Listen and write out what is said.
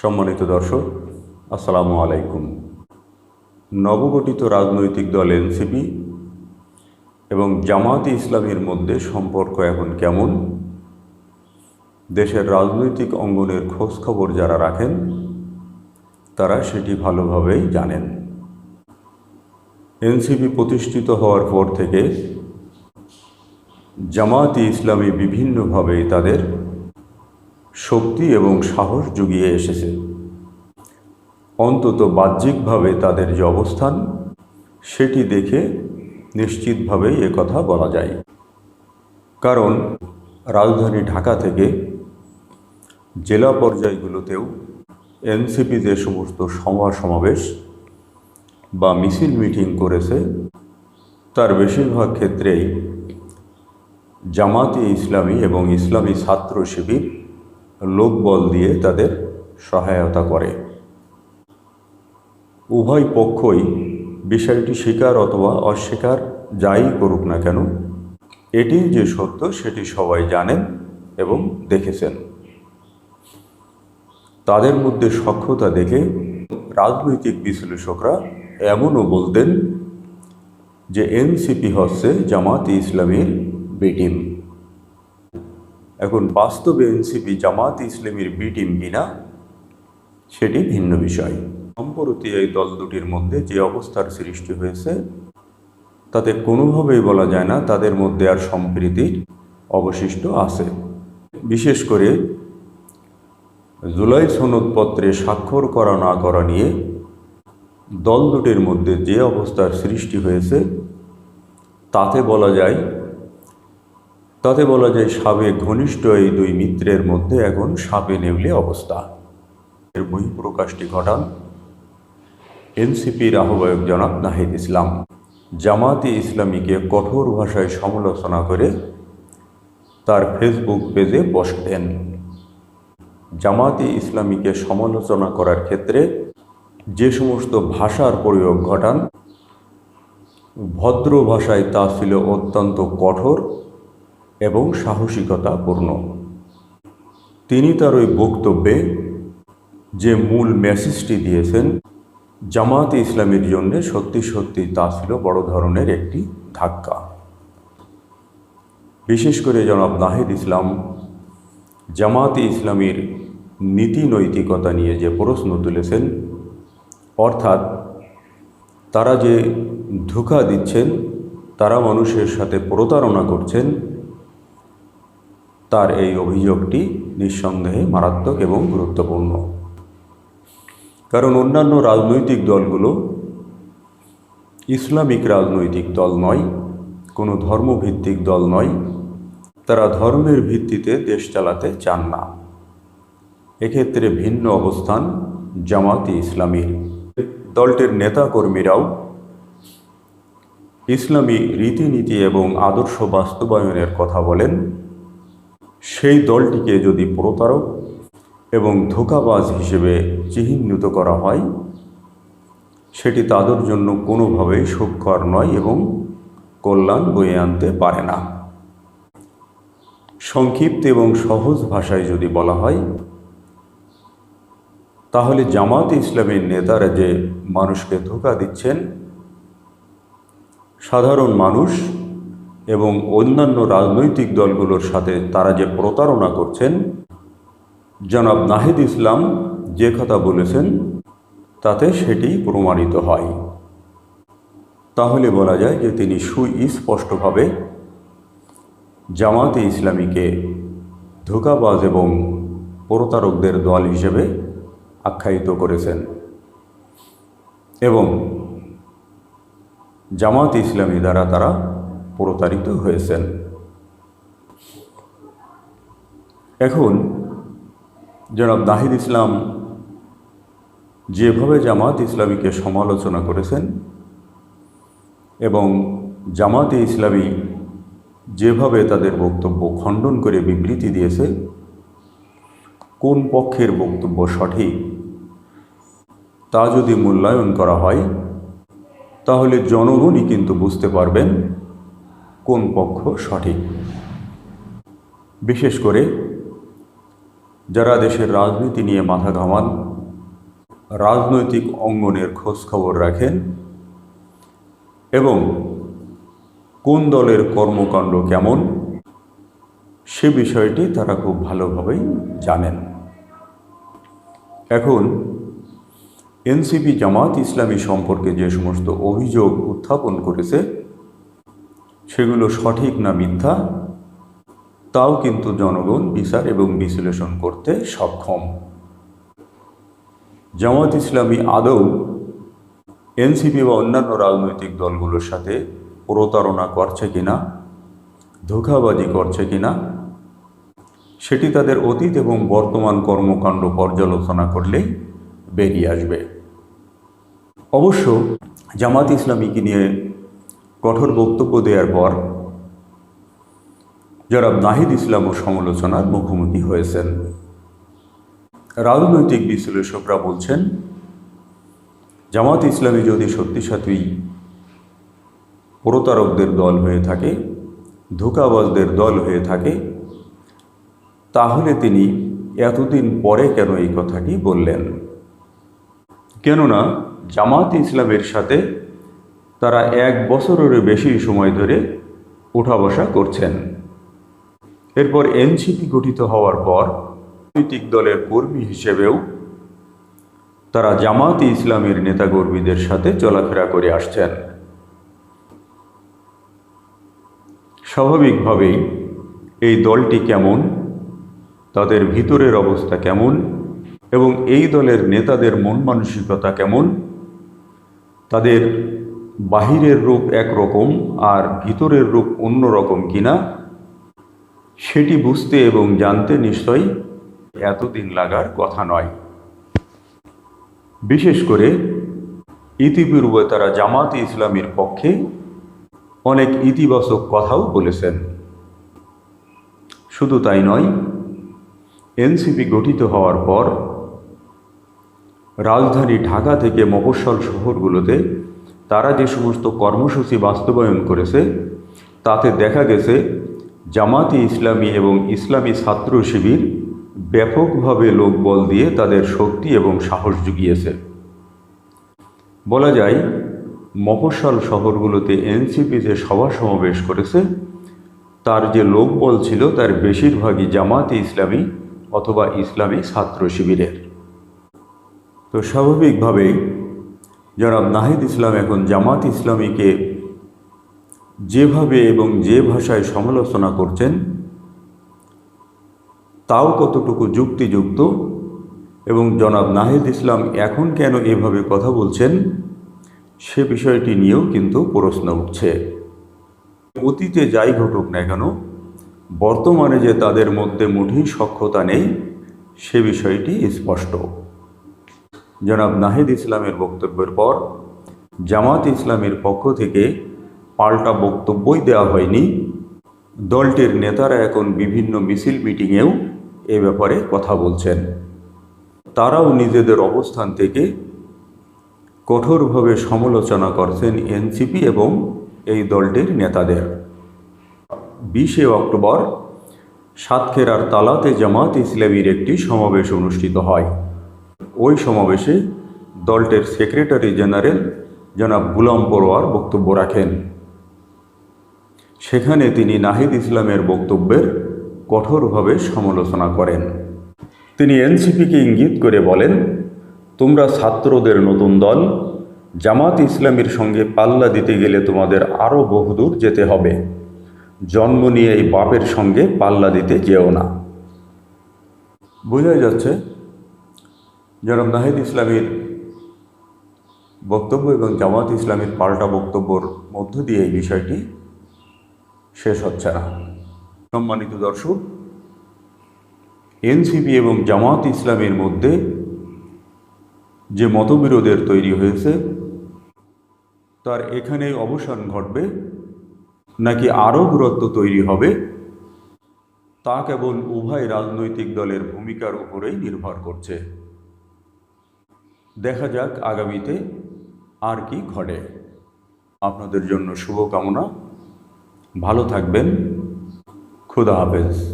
সম্মানিত দর্শক, আসসালামু আলাইকুম। নবগঠিত রাজনৈতিক দল এনসিপি এবং জামায়াতে ইসলামীর মধ্যে সম্পর্ক এখন কেমন? দেশের রাজনৈতিক অঙ্গনের খোঁজ খবর যারা রাখেন, তারা সেটি ভালোভাবেই জানেন। এনসিপি প্রতিষ্ঠিত হওয়ার পর থেকে জামায়াতে ইসলামী বিভিন্নভাবে তাদের শক্তি এবং সাহস জুগিয়ে এসেছে। অন্তত বাহ্যিকভাবে তাদের যে অবস্থান, সেটি দেখে নিশ্চিতভাবেই কথা বলা যায়। কারণ, রাজধানী ঢাকা থেকে জেলা পর্যায়গুলোতেও এনসিপি যে সমস্ত সভা সমাবেশ বা মিছিল মিটিং করেছে, তার বেশিরভাগ ক্ষেত্রেই জামাতে ইসলামী এবং ইসলামী ছাত্র শিবির লোকবল দিয়ে তাদের সহায়তা করে। উভয় পক্ষই বিষয়টি স্বীকার অথবা অস্বীকার যাই করুক না কেন, এটি যে সত্য সেটি সবাই জানেন এবং দেখেছেন। তাদের মধ্যে সক্ষতা দেখে রাজনৈতিক বিশ্লেষকরা এমনও বলতেন যে এনসিপি হচ্ছে জামাত ইসলামীর বিটিম। এখন বাস্তবে এনসিপি জামাত ইসলামীর বি টিম কিনা, সেটি ভিন্ন বিষয়। সম্প্রতি এই দল দুটির মধ্যে যে অবস্থার সৃষ্টি হয়েছে, তাতে কোনোভাবেই বলা যায় না তাদের মধ্যে আর সম্প্রীতির অবশিষ্ট আছে। বিশেষ করে জুলাই সনদপত্রে স্বাক্ষর করা না করা নিয়ে দল দুটির মধ্যে যে অবস্থার সৃষ্টি হয়েছে, তাতে বলা যায় তাতে বলা যায় সাবেক ঘনিষ্ঠ এই দুই মিত্রের মধ্যে এখন সাপে নেউলে অবস্থা। এর বহিঃপ্রকাশটি ঘটান এনসিপির আহ্বায়ক জনাব নাহিদ ইসলাম। জামাতি ইসলামীকে কঠোর ভাষায় সমালোচনা করে তার ফেসবুক পেজে পোস্ট দেন। জামাতে ইসলামীকে সমালোচনা করার ক্ষেত্রে যে সমস্ত ভাষার প্রয়োগ ঘটান, ভদ্র ভাষায় তা ছিল অত্যন্ত কঠোর এবং সাহসিকতাপূর্ণ তিনি তার ওই বক্তব্যে যে মূল মেসেজটি দিয়েছেন জামাতে ইসলামের জন্য সত্যি সত্যি তা ছিল বড় ধরনের একটি ধাক্কা। বিশেষ করে জনাব নাহিদ ইসলাম জামাতে ইসলামীর নীতি নৈতিকতা নিয়ে যে প্রশ্ন তুলেছেন, অর্থাৎ তারা যে ধোকা দিচ্ছেন, তারা মানুষের সাথে প্রতারণা করছেন তার এই অভিযোগটি নিঃসন্দেহে মারাত্মক এবং গুরুত্বপূর্ণ। কারণ অন্যান্য রাজনৈতিক দলগুলো ইসলামিক রাজনৈতিক দল নয়, কোনো ধর্মভিত্তিক দল নয়, তারা ধর্মের ভিত্তিতে দেশ চালাতে চান না। এক্ষেত্রে ভিন্ন অবস্থান জামাতি ইসলামীর। দলটির নেতাকর্মীরাও ইসলামী রীতিনীতি এবং আদর্শ বাস্তবায়নের কথা বলেন। সেই দলটিকে যদি প্রতারক এবং ধোকাবাজ হিসেবে চিহ্নিত করা হয়, সেটি তাদের জন্য কোনোভাবেই সুখকর নয় এবং কল্যাণ বয়ে আনতে পারে না। সংক্ষিপ্ত এবং সহজ ভাষায় যদি বলা হয়, তাহলে জামাত ইসলামের নেতারা যে মানুষকে ধোকা দিচ্ছেন, সাধারণ মানুষ এবং অন্যান্য রাজনৈতিক দলগুলোর সাথে তারা যে প্রতারণা করছেন, জনাব নাহিদ ইসলাম যে কথা বলেছেন, তাতে সেটি প্রমাণিত হয়। তাহলে বলা যায় যে তিনি সুস্পষ্টভাবে জামাতে ইসলামীকে ধোকাবাজ এবং প্রতারকদের দল হিসেবে আখ্যায়িত করেছেন এবং জামাত ইসলামী দ্বারা তারা প্রতারিত হয়েছেন। এখন জনাব দাহিদ ইসলাম যেভাবে জামাত ইসলামীকে সমালোচনা করেছেন এবং জামাতে ইসলামী যেভাবে তাদের বক্তব্য খণ্ডন করে বিবৃতি দিয়েছে, কোন পক্ষের বক্তব্য সঠিক, তা যদি মূল্যায়ন করা হয়, তাহলে জনগণই কিন্তু বুঝতে পারবেন কোন পক্ষ সঠিক? বিশেষ করে যারা দেশের রাজনীতি নিয়ে মাথা ঘামান, রাজনৈতিক অঙ্গনের খবর রাখেন এবং কোন দলের কর্মকাণ্ড কেমন, সে বিষয়টি তারা খুব ভালোভাবেই জানেন। এখন এনসিপি জামাত ইসলামী সম্পর্কে যে সমস্ত অভিযোগ উত্থাপন করেছে সেগুলো সঠিক না মিথ্যা, তাও কিন্তু জনগণ বিচার এবং বিশ্লেষণ করতে সক্ষম। জামাত ইসলামী আদৌ এনসিপি বা অন্যান্য রাজনৈতিক দলগুলোর সাথে প্রতারণা করছে কিনা, ধোঁকাবাজি করছে কিনা, সেটি তাদের অতীত এবং বর্তমান কর্মকাণ্ড পর্যালোচনা করলেই বেরিয়ে আসবে। অবশ্য জামাত ইসলামীকে নিয়ে কঠোর বক্তব্য দেওয়ার পর যারা নাহিদ ইসলামও সমালোচনার মুখোমুখি হয়েছেন। রাজনৈতিক বিশ্লেষকরা বলছেন, জামাত ইসলামী যদি সত্যি সত্যি প্রতারকদের দল হয়ে থাকে, ধোকাবাজদের দল হয়ে থাকে, তাহলে তিনি এতদিন পরে কেন এই কথাটি বললেন? কেননা, জামাত ইসলামের সাথে তারা এক বছরেরও বেশি সময় ধরে উঠা বসা করছেন। এরপর এনসিপি গঠিত হওয়ার পর রাজনৈতিক দলের কর্মী হিসেবেও তারা জামাত ইসলামের নেতাকর্মীদের সাথে চলাফেরা করে আসছেন। স্বাভাবিকভাবেই এই দলটি কেমন, তাদের ভিতরের অবস্থা কেমন এবং এই দলের নেতাদের মন মানসিকতা কেমন, তাদের বাহিরের রূপ একরকম আর ভিতরের রূপ অন্য রকম কিনা, সেটি বুঝতে এবং জানতে নিশ্চয়ই এতদিন লাগার কথা নয়। বিশেষ করে ইতিপূর্বে তারা জামাতে ইসলামের পক্ষে অনেক ইতিবাচক কথাও বলেছেন। শুধু তাই নয়, এনসিপি গঠিত হওয়ার পর রাজধানী ঢাকা থেকে মফস্বল শহরগুলোতে তারা যে সমস্ত কর্মসূচি বাস্তবায়ন করেছে, তাতে দেখা গেছে জামাতি ইসলামী এবং ইসলামী ছাত্র শিবির ব্যাপকভাবে লোকবল দিয়ে তাদের শক্তি এবং সাহস জুগিয়েছে। বলা যায়, মফস্বল শহরগুলোতে এনসিপি যে সভা সমাবেশ করেছে, তার যে লোকবল ছিল তার বেশিরভাগই জামাতে ইসলামী অথবা ইসলামী ছাত্র শিবিরের। তো স্বাভাবিকভাবেই জনাব নাহিদ ইসলাম এখন জামাত ইসলামীকে যেভাবে এবং যে ভাষায় সমালোচনা করছেন, তাও কতটুকু যুক্তিযুক্ত এবং জনাব নাহিদ ইসলাম এখন কেন এভাবে কথা বলছেন, সে বিষয়টি নিয়েও কিন্তু প্রশ্ন উঠছে। অতীতে যাই ঘটুক না কেন, বর্তমানে যে তাদের মধ্যে মুঠেই সক্ষতা নেই, সে বিষয়টি স্পষ্ট। জনাব নাহিদ ইসলামের বক্তব্যের পর জামাত ইসলামের পক্ষ থেকে পাল্টা বক্তব্যই দেওয়া হয়নি। দলটির নেতারা এখন বিভিন্ন মিছিল মিটিংয়েও এ ব্যাপারে কথা বলছেন। তারাও নিজেদের অবস্থান থেকে কঠোরভাবে সমালোচনা করছেন এনসিপি এবং এই দলটির নেতাদের। বিশে অক্টোবর সাতক্ষীরার তালাতে জামাত ইসলামীর একটি সমাবেশ অনুষ্ঠিত হয়। ওই সমাবেশে দলটির সেক্রেটারি জেনারেল জনাব গুলাম পরোয়ার বক্তব্য রাখেন। সেখানে তিনি নাহিদ ইসলামের বক্তব্যের কঠোরভাবে সমালোচনা করেন। তিনি এনসিপিকে ইঙ্গিত করে বলেন, তোমরা ছাত্রদের নতুন দল, জামাত ইসলামীর সঙ্গে পাল্লা দিতে গেলে তোমাদের আরও বহুদূর যেতে হবে। জন্ম নিয়ে এই বাপের সঙ্গে পাল্লা দিতে যেও না। বোঝাই যাচ্ছে জনাব নাহিদ ইসলামীর বক্তব্য এবং জামাত ইসলামীর পাল্টা বক্তব্যর মধ্য দিয়ে এই বিষয়টি শেষ হচ্ছে না। সম্মানিত দর্শক, এনসিপি এবং জামাত ইসলামের মধ্যে যে মতবিরোধের তৈরি হয়েছে, তার এখানেই অবসান ঘটবে। নাকি আরও দূরত্ব তৈরি হবে, তা কেবল উভয় রাজনৈতিক দলের ভূমিকার উপরেই নির্ভর করছে। দেখা যাক আগামীতে আর কি ঘটে। আপনাদের জন্য শুভকামনা। ভালো থাকবেন। খুদা হাফেজ।